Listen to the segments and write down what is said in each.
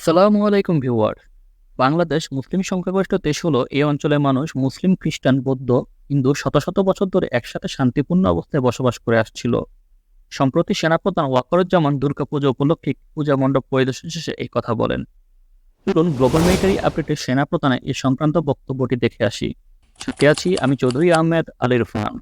আসসালামু আলাইকুম ভিউয়ার। বাংলাদেশ মুসলিম সংখ্যাগরিষ্ঠ দেশ হলো এই অঞ্চলের মানুষ মুসলিম, খ্রিস্টান, বৌদ্ধ, হিন্দু শত শত বছর ধরে একসাথে শান্তিপূর্ণ অবস্থায় বসবাস করে আসছিল। সম্প্রতি সেনাপ্রধান ওয়াকরুজ্জামান দুর্গাপূজা উপলক্ষে পূজা মণ্ডপ পরিদর্শন শেষে এই কথা বলেন। চলুন গ্লোবাল মিলিটারি আপডেটের সেনাপ্রধানে এই সংক্রান্ত বক্তব্যটি দেখে আসি। সাথে আছি আমি চৌধুরী আহমেদ আলী রহমান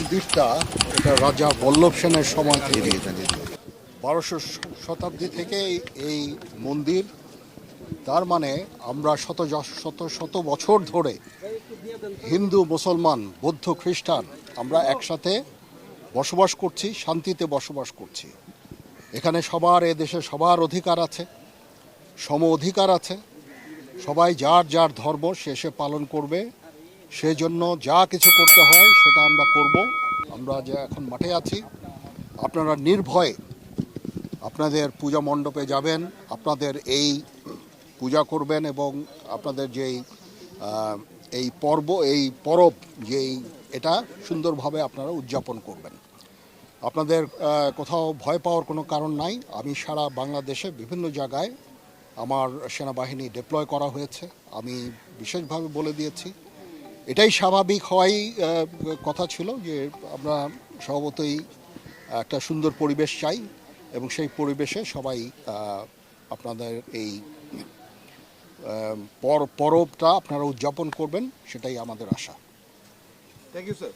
মন্দিরটা এটা রাজা বল্লভ সেনের সময় থেকে বারোশো শতাব্দী থেকে এই- মন্দির, তার মানে আমরা শত শত শত বছর ধরে হিন্দু, মুসলমান, বৌদ্ধ, খ্রিস্টান আমরা একসাথে বসবাস করছি, শান্তিতে বসবাস করছি। এখানে সবার, এ দেশে সবার অধিকার আছে, সম অধিকার আছে। সবাই যার যার ধর্ম সে সে পালন করবে। সেজন্য যা কিছু করতে হয় সেটা আমরা করব। আমরা যে এখন মাঠে আছি, আপনারা নির্ভয়ে আপনাদের পূজা মণ্ডপে যাবেন, আপনাদের এই পূজা করবেন এবং আপনাদের যেই এই পর্ব, এই পরব যেই, এটা সুন্দরভাবে আপনারা উদযাপন করবেন। আপনাদের কোথাও ভয় পাওয়ার কোনো কারণ নাই। আমি সারা বাংলাদেশে বিভিন্ন জায়গায় আমার সেনাবাহিনী ডিপ্লয় করা হয়েছে। আমি বিশেষভাবে বলে দিয়েছি এটাই স্বাভাবিক হওয়াই কথা ছিল যে আমরা স্বভাবতই একটা সুন্দর পরিবেশ চাই এবং সেই পরিবেশে সবাই আপনাদের এই পর পরবটা আপনারা উদযাপন করবেন সেটাই আমাদের আশা। থ্যাংক ইউ স্যার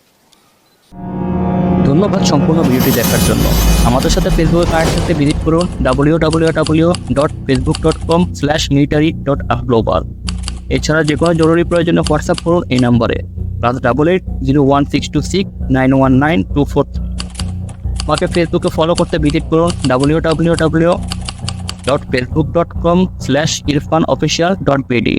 ধন্যবাদ সম্পূর্ণ ভিডিওটি দেখার জন্য। আমাদের সাথে ফেসবুকে কানেক্ট করতে ভিজিট করুন W W W dot Facebook dot com slash military dot up global এছাড়া যে কোনো জরুরি প্রয়োজনে হোয়াটসঅ্যাপ করুন এই নম্বরে। Plus double eight zero one six two six nine one nine two four আমাকে ফেসবুকে ফলো করতে ভিজিট করুন W W W dot Facebook dot com slash Irfan official dot BD